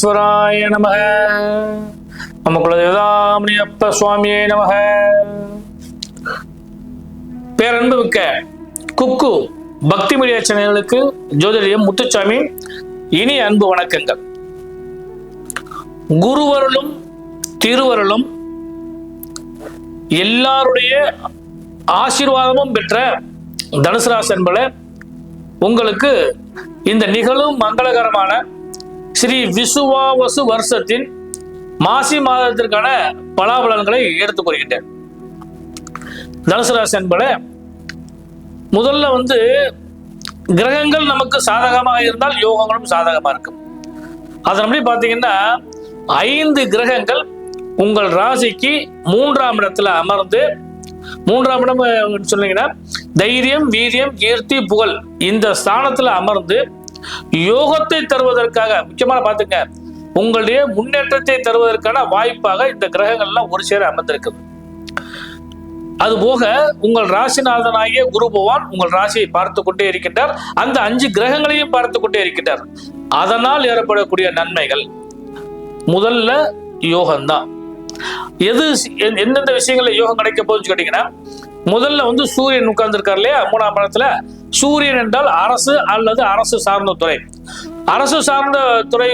விக்னேஸ்வராய நம நம்ம குலதேவதாமணியப்ப சுவாமியே நம பேரன்பு மிக்க குக்கு பக்தி மீடியா சேனல்களுக்கு ஜோதிடம் முத்துச்சாமி இனி அன்பு வணக்கங்கள். குருவருளும் திருவருளும் எல்லாருடைய ஆசீர்வாதமும் பெற்ற தனுசு ராசி என்பல உங்களுக்கு இந்த நிகழும் மங்களகரமான ஸ்ரீ விசுவாவசு வருஷத்தின் மாசி மாதத்திற்கான பலாபலன்களை எடுத்துக் கூறுகின்றேன். தனுசு ராசி என்பல முதல்ல வந்து கிரகங்கள் நமக்கு சாதகமாக இருந்தால் யோகங்களும் சாதகமாக இருக்கும். அதன்படி பார்த்தீங்கன்னா ஐந்து கிரகங்கள் உங்கள் ராசிக்கு மூன்றாம் இடத்துல அமர்ந்து மூன்றாம் இடம் சொன்னீங்கன்னா தைரியம் வீரியம் கீர்த்தி புகழ் இந்த ஸ்தானத்துல அமர்ந்து யோகத்தை தருவதற்காக முக்கியமான பாத்துங்க உங்களுடைய முன்னேற்றத்தை தருவதற்கான வாய்ப்பாக இந்த கிரகங்கள்லாம் ஒரு சேர அமர்ந்திருக்குது அதுபோக உங்கள் ராசிநாதனாகிய குரு பகவான் உங்கள் ராசியை பார்த்து கொண்டே இருக்கின்றார். அந்த அஞ்சு கிரகங்களையும் பார்த்து கொண்டே இருக்கின்றார். அதனால் ஏற்படக்கூடிய நன்மைகள் முதல்ல யோகம்தான். எது எந்தெந்த விஷயங்கள்ல யோகம் கிடைக்க போகுதுன்னு கேட்டீங்கன்னா முதல்ல வந்து சூரியன் உட்கார்ந்துருக்கார் இல்லையா? மூணாம் படத்துல சூரியன் என்றால் அரசு அல்லது அரசு சார்ந்த துறை. அரசு சார்ந்த துறை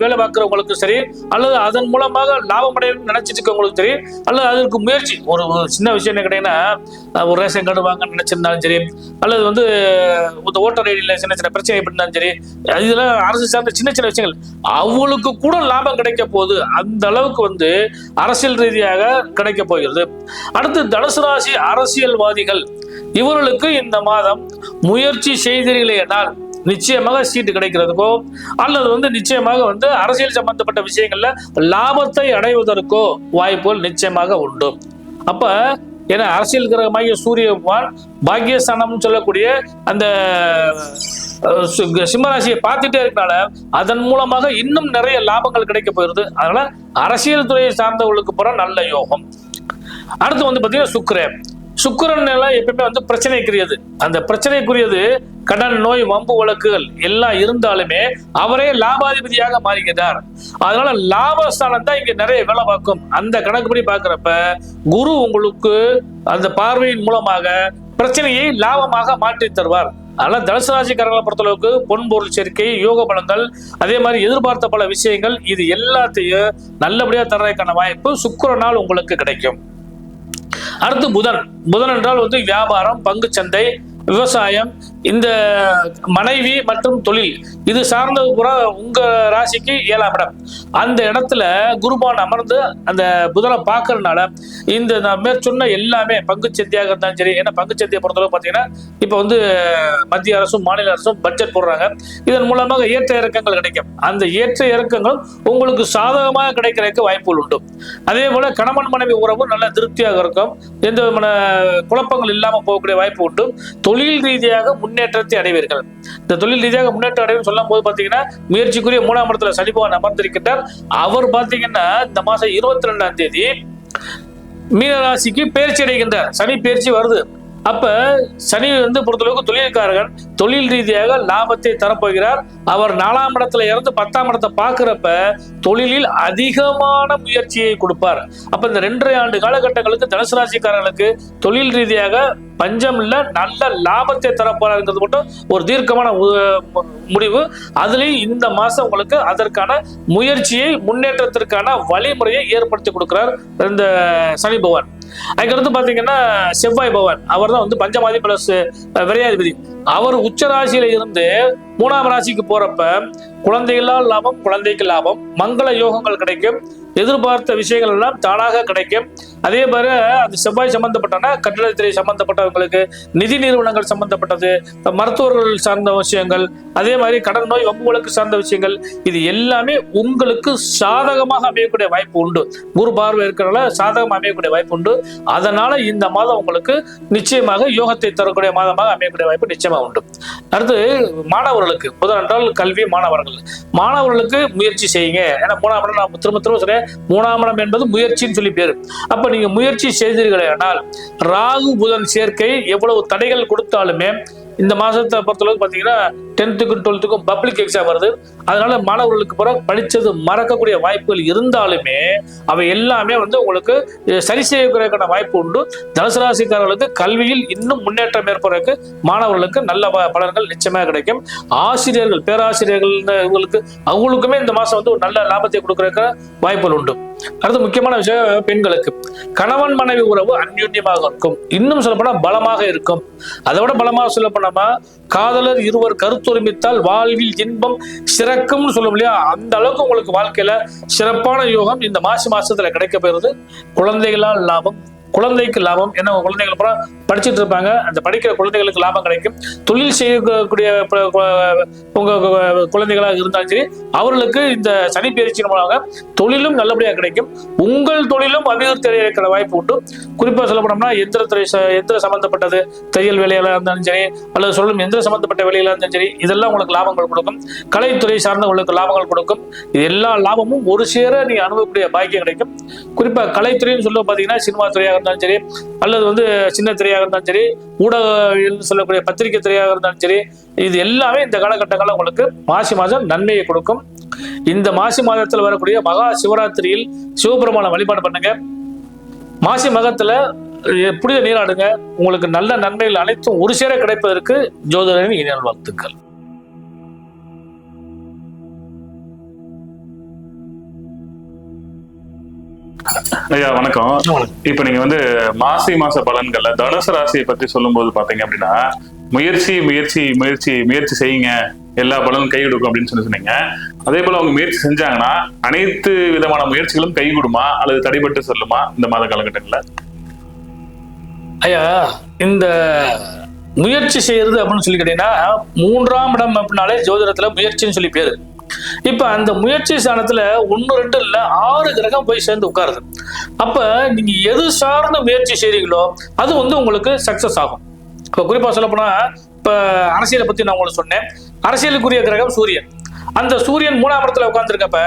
வேலை பார்க்குறவங்களுக்கும் சரி அல்லது அதன் மூலமாக லாபம் அடையணும்னு நினைச்சிட்டு இருக்கவங்களுக்கும் சரி அல்லது அதற்கு முயற்சி ஒரு ஒரு சின்ன விஷயம் என்ன கேட்டீங்கன்னா ஒரு ரேஷன் கார்டு வாங்க நினைச்சிருந்தாலும் சரி அல்லது வந்து இந்த ஓட்டர் ஐடியில் சின்ன சின்ன பிரச்சனை இருந்தாலும் சரி இதெல்லாம் அரசு சார்ந்த சின்ன சின்ன விஷயங்கள். அவங்களுக்கு கூட லாபம் கிடைக்க போகுது. அந்த அளவுக்கு வந்து அரசியல் ரீதியாக கிடைக்க போகிறது. அடுத்து தனுசு ராசி அரசியல்வாதிகள். இவர்களுக்கு இந்த மாதம் முயற்சி செய்தீர்களே என்றால் நிச்சயமாக சீட்டு கிடைக்கிறதுக்கோ அல்லது வந்து நிச்சயமாக வந்து அரசியல் சம்பந்தப்பட்ட விஷயங்கள்ல லாபத்தை அடைவதற்கோ வாய்ப்புகள் நிச்சயமாக உண்டு. அப்ப ஏன்னா அரசியல் கிரகமாகிய சூரியகுமார் பாக்கியஸ்தானம் சொல்லக்கூடிய அந்த சிம்மராசியை பார்த்துட்டே இருக்கனால அதன் மூலமாக இன்னும் நிறைய லாபங்கள் கிடைக்க போயிருது. அதனால அரசியல் துறையை சார்ந்தவர்களுக்கு போற நல்ல யோகம். அடுத்து வந்து பாத்தீங்கன்னா சுக்கரன். சுக்கரன் எல்லாம் எப்பயுமே வந்து பிரச்சனைக்குரியது. அந்த பிரச்சனைக்குரியது கடன் நோய் வம்பு வழக்குகள் எல்லாம் இருந்தாலுமே அவரே லாபாதிபதியாக மாறுகிறார். அதனால லாபஸ்தானம் தான் இங்க நிறைய வேலை பார்க்கும். அந்த கணக்குப்படி பார்க்கிறப்ப குரு உங்களுக்கு அந்த பார்வையின் மூலமாக பிரச்சனையை லாபமாக மாற்றி தருவார். அதனால தனுசு ராசிக்காரங்களை பொறுத்தளவுக்கு பொன் பொருள் சேர்க்கை யோக பலங்கள் அதே மாதிரி எதிர்பார்த்த பல விஷயங்கள் இது எல்லாத்தையும் நல்லபடியா தர்றதுக்கான வாய்ப்பு சுக்கிரனால் உங்களுக்கு கிடைக்கும். அடுத்து புதன். புதன் என்றால் வந்து வியாபாரம் பங்குச்சந்தை விவசாயம் இந்த மனைவி மற்றும் தொழில் இது சார்ந்தது பூரா உங்க ராசிக்கு ஏழாம் இடம். அந்த இடத்துல குருபான் அமர்ந்து அந்த புதனை பார்க்கறதுனால இந்த நான் மேற்சொன்ன எல்லாமே பங்குச்சந்தையாக இருந்தாலும் சரி ஏன்னா பங்குச்சந்தையை பொறுத்தளவு பார்த்தீங்கன்னா இப்போ வந்து மத்திய அரசும் மாநில அரசும் பட்ஜெட் போடுறாங்க. இதன் மூலமாக ஏற்ற இறக்கங்கள் கிடைக்கும். அந்த ஏற்ற இறக்கங்கள் உங்களுக்கு சாதகமாக கிடைக்கிறதுக்கு வாய்ப்புகள் உண்டு. அதே போல கணவன் மனைவி உறவும் நல்ல திருப்தியாக இருக்கும். எந்த விதமான குழப்பங்கள் இல்லாமல் போகக்கூடிய வாய்ப்பு உண்டு. தொழில் ரீதியாக முன்னேற்றத்தை அடைவீர்கள். இந்த தொழில் ரீதியாக முன்னேற்றம் அடைவு சொல்லும் போது பாத்தீங்கன்னா முயற்சிக்குரிய மூணாம் இடத்துல சனி பகவான் அமர்ந்திருக்கின்றார். அவர் பாத்தீங்கன்னா இந்த மாசம் இருபத்தி ரெண்டாம் தேதி மீனராசிக்கு பயிற்சி அடைகின்றார். சனி பயிற்சி வருது. அப்ப சனி வந்து பொறுத்தளவுக்கு தொழில்காரகன் தொழில் ரீதியாக லாபத்தை தரப்போகிறார். அவர் நாலாம் இடத்துல இருந்து பத்தாம் இடத்தை பார்க்குறப்ப தொழிலில் அதிகமான முயற்சியை கொடுப்பார். அப்ப இந்த ரெண்டரை ஆண்டு காலகட்டங்களுக்கு தனுசு ராசிக்காரர்களுக்கு தொழில் ரீதியாக பஞ்சம் இல்ல நல்ல லாபத்தை தரப்போறாருங்கிறது மட்டும் ஒரு தீர்க்கமான உ- முடிவு. அதுலயும் இந்த மாசம் உங்களுக்கு அதற்கான முயற்சியை முன்னேற்றத்திற்கான வழிமுறையை ஏற்படுத்தி கொடுக்கிறார் இந்த சனி பகவான். அதுக்கடுத்து பாத்தீங்கன்னா செவ்வாய் பவன். அவர் தான் வந்து பஞ்சமாதி பிளஸ் விரையாதிபதி. அவர் உச்ச ராசியில இருந்து மூணாம் ராசிக்கு போறப்ப குழந்தைகளால் லாபம் குழந்தைக்கு லாபம் மங்கள யோகங்கள் கிடைக்கும் எதிர்பார்த்த விஷயங்கள் எல்லாம் தானாக கிடைக்கும். அதே மாதிரி அது செவ்வாய் சம்பந்தப்பட்டனா கட்டிடத்துறை சம்பந்தப்பட்டவங்களுக்கு நிதி நிறுவனங்கள் சம்பந்தப்பட்டது மருத்துவர்கள் சார்ந்த விஷயங்கள் அதே மாதிரி கடன் நோய் உங்களுக்கு சார்ந்த விஷயங்கள் இது எல்லாமே உங்களுக்கு சாதகமாக அமையக்கூடிய வாய்ப்பு உண்டு. குரு பார்வை இருக்கிறனால சாதகமாக அமையக்கூடிய வாய்ப்பு உண்டு. அதனால இந்த மாதம் உங்களுக்கு நிச்சயமாக யோகத்தை தரக்கூடிய மாதமாக அமையக்கூடிய வாய்ப்பு நிச்சயமாக உண்டு. அடுத்து மாணவர்களுக்கு புதன் கல்வி மாணவர்கள். மாணவர்களுக்கு முயற்சி செய்யுங்க. ஏன்னா மூணாம் இடம் நான் திரும்ப திரும்ப சொல்றேன். மூணாம் இடம் என்பது முயற்சின்னு சொல்லி பேரு. அப்ப நீங்க முயற்சி செய்தீர்கள் ஆனால் ராகு புதன் சேர்க்கை எவ்வளவு தடைகள் கொடுத்தாலுமே இந்த மாசத்தை பொறுத்தளவுக்கு பார்த்தீங்கன்னா டென்த்துக்கும் டுவெல்த்துக்கும் பப்ளிக் எக்ஸாம் வருது. அதனால மாணவர்களுக்கு பிறகு படித்தது மறக்கக்கூடிய வாய்ப்புகள் இருந்தாலுமே அவை எல்லாமே வந்து உங்களுக்கு சரி செய்யக்கூடியக்கான வாய்ப்பு உண்டு. தனுசு ராசிக்காரர்களுக்கு கல்வியில் இன்னும் முன்னேற்றம் ஏற்படுறதுக்கு மாணவர்களுக்கு நல்ல பலன்கள் நிச்சயமாக கிடைக்கும். ஆசிரியர்கள் பேராசிரியர்கள் இவங்களுக்கு அவங்களுக்குமே இந்த மாதம் வந்து ஒரு நல்ல லாபத்தை கொடுக்கறதுக்கு வாய்ப்புகள் உண்டு. அடுத்து முக்கியமான விஷயம் பெண்களுக்கு. கணவன் மனைவி உறவு அந்யூன்யமாக இருக்கும். இன்னும் சொல்லப்போனா பலமாக இருக்கும். அதை விட பலமாக சொல்ல காதலர் இருவர் கருத்தொருமித்தால் வாழ்வில் இன்பம் சிறக்கும்னு சொல்லும் இல்லையா? அந்த அளவுக்கு உங்களுக்கு வாழ்க்கையில சிறப்பான யோகம் இந்த மாசி மாசத்துல கிடைக்க போயிருது. குழந்தைகளால் லாபம் குழந்தைக்கு லாபம். ஏன்னா உங்க குழந்தைகள் அப்புறம் படிச்சுட்டு இருப்பாங்க. அந்த படிக்கிற குழந்தைகளுக்கு லாபம் கிடைக்கும். தொழில் செய்யக்கூடிய உங்க குழந்தைகளாக இருந்தாலும் சரி அவர்களுக்கு இந்த சனி பயிற்சியின் மூலமாக தொழிலும் நல்லபடியாக கிடைக்கும். உங்கள் தொழிலும் அபிவிருத்தி அடைகிற வாய்ப்பு உண்டு. குறிப்பாக சொல்ல போனோம்னா எந்திரத்துறை எந்திர சம்பந்தப்பட்டது தையல் வேலையாக இருந்தாலும் சரி அல்லது சொல்லும் எந்திர சம்பந்தப்பட்ட வேலையில இருந்தாலும் சரி இதெல்லாம் உங்களுக்கு லாபங்கள் கொடுக்கும். கலைத்துறை சார்ந்த உங்களுக்கு லாபங்கள் கொடுக்கும். இது எல்லா லாபமும் ஒரு சேர நீ அனுபவக்கூடிய பாக்கியம் கிடைக்கும். குறிப்பாக கலைத்துறைன்னு சொல்ல பார்த்தீங்கன்னா சினிமா துறையாக இருந்தாலும் சரி அல்லது வந்து சின்ன திரையாக இருந்தாலும் சரி ஊடக சொல்லக்கூடிய பத்திரிகை திரையாக இருந்தாலும் சரி இது எல்லாமே இந்த காலகட்டங்களில் உங்களுக்கு மாசி மாதம் நன்மையை கொடுக்கும். இந்த மாசி மாதத்தில் வரக்கூடிய மகா சிவராத்திரியில் சிவபெருமான வழிபாடு பண்ணுங்க. மாசி மகத்தில் புனித நீராடுங்க. உங்களுக்கு நல்ல நன்மைகள் அனைத்தும் ஒரு சேர கிடைப்பதற்கு ஜோதிடரின் இனிய வாழ்த்துக்கள். ஐயா வணக்கம். இப்ப நீங்க வந்து மாசி மாச பலன்கள்ல தனுசு ராசியை பத்தி சொல்லும்போது பாத்தீங்க அப்படின்னா முயற்சி முயற்சி முயற்சி முயற்சி செய்யுங்க. எல்லா பலனும் கை கொடுக்கும் அப்படின்னு சொல்லி சொன்னீங்க. அதே போல அவங்க முயற்சி செஞ்சாங்கன்னா அனைத்து விதமான முயற்சிகளும் கை கொடுமா? அல்லது தடைபட்டு செல்லுமா? இந்த மாத காலகட்டங்கள்ல? ஐயா இந்த முயற்சி செய்யறது அப்படின்னு சொல்லி கேட்டீங்கன்னா மூன்றாம் இடம் அப்படின்னாலே ஜோதிடத்துல முயற்சின்னு சொல்லி பேரு. இப்ப அந்த முயற்சி ஸ்தானத்தில் ஒன்னு ரெண்டு இல்ல ஆறு கிரகம் போய் சேர்ந்து உட்காருது. அப்ப நீங்க எது சார்ந்த முயற்சி செய்கிறீங்களோ அது வந்து உங்களுக்கு சக்சஸ் ஆகும். இப்போ குறிப்பா சொல்ல போனா இப்ப அரசியலை பத்தி நான் உங்களுக்கு சொன்னேன். அரசியலுக்குரிய கிரகம் சூரியன். அந்த சூரியன் மூணாம் இடத்துல உட்காந்துருக்கப்ப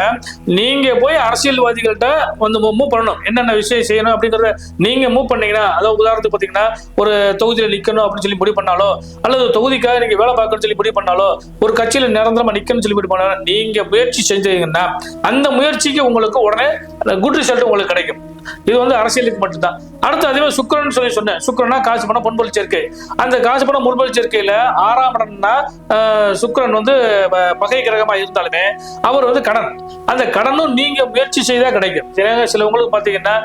நீங்க போய் அரசியல்வாதிகள்கிட்ட வந்து மூவ் பண்ணணும். என்னென்ன விஷயம் செய்யணும் அப்படிங்கறத நீங்க மூவ் பண்ணீங்கன்னா அதாவது உதாரணத்துக்கு பாத்தீங்கன்னா ஒரு தொகுதியில நிக்கணும் அப்படின்னு சொல்லி முடிவு பண்ணாலோ அல்லது தொகுதிக்காக நீங்க வேலை பார்க்கணும்னு சொல்லி முடிவு பண்ணாலோ ஒரு கட்சியில நிரந்தரமா நிக்கணும்னு சொல்லி முடிவு பண்ணாலும் நீங்க முயற்சி செஞ்சீங்கன்னா அந்த முயற்சிக்கு உங்களுக்கு உடனே குட் ரிசல்ட் உங்களுக்கு கிடைக்கும். இது வந்து அரசியலுக்கு மட்டும்தான். அடுத்து அதே மாதிரி சுக்கிரன் சொல்லி சொன்னேன். சுக்கரனா காசு பணம் பொன்பொருள் சேர்க்கை. அந்த காசு பணம் முன்பொருள் சேர்க்கையில ஆறாம் இடம்னா சுக்கரன் வந்து பகை கிரகமா இருந்தாலுமே அவர் வந்து கடன். அந்த கடனும் நீங்க முயற்சி செய்தா கிடைக்கும். சில சிலவங்களுக்கு பாத்தீங்கன்னா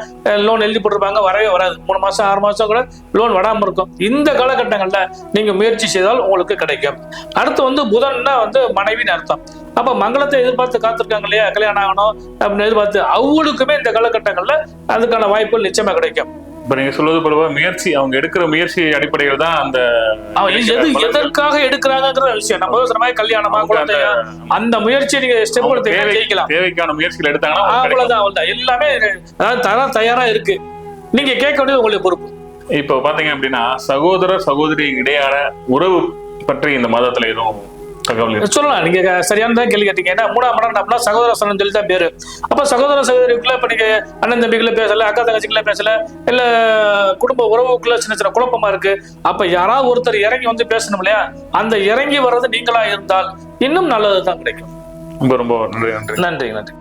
லோன் எழுதி போட்டிருப்பாங்க. வரவே வராது. மூணு மாசம் ஆறு மாசம் கூட லோன் வராம இருக்கும். இந்த காலகட்டங்கள்ல நீங்க முயற்சி செய்தால் உங்களுக்கு கிடைக்கும். அடுத்து வந்து புதன்னா வந்து மனைவின்னு அர்த்தம். அப்ப மங்களத்தை எதிர்பார்த்து காத்திருக்காங்க இல்லையா? கல்யாணம் ஆகணும் அப்படின்னு எதிர்பார்த்து அவங்களுக்குமே இந்த காலகட்டங்கள்ல அதுக்கான வாய்ப்புகள் நிச்சயமா கிடைக்கும். இப்ப நீங்க சொல்வது போலவா முயற்சி அவங்க எடுக்கிற முயற்சி அடிப்படையில் தான் அந்த எது எதற்காக எடுக்கிறாங்கிற விஷயம். நம்ம சொன்ன மாதிரி கல்யாணமா குழந்தையா அந்த முயற்சியை நீங்க ஸ்டெப் தேவை- ஜெயிக்கலாம். தேவைக்கான முயற்சிகள் எடுத்தாங்கன்னா அவ்வளவுதான் எல்லாமே அதாவது தர தயாரா இருக்கு. நீங்க கேட்க வேண்டியது உங்களுக்கு பொறுப்பு. இப்போ பாத்தீங்க அப்படின்னா சகோதர சகோதரி இடையான உறவு பற்றி இந்த மாதத்துல எதுவும் தகவல் சொல்லலாம். நீங்க சரியான கேள்வி கேட்டீங்க. ஏன்னா மூணாம் இடம் அப்படின்னா சகோதர சனம் சொல்லி தான் பேரு. அப்ப சகோதர சகோதரிக்குள்ள இப்ப நீங்க அண்ணன் தம்பிக்குள்ள பேசல அக்கா தங்கச்சிக்குள்ள பேசல இல்ல குடும்ப உறவுக்குள்ள சின்ன சின்ன குழப்பமா இருக்கு. அப்ப யாராவது ஒருத்தர் இறங்கி வந்து பேசணும் இல்லையா? அந்த இறங்கி வர்றது நீங்களா இருந்தால் இன்னும் நல்லது தான் கிடைக்கும். ரொம்ப ரொம்ப நன்றி நன்றி. நன்றி நன்றி.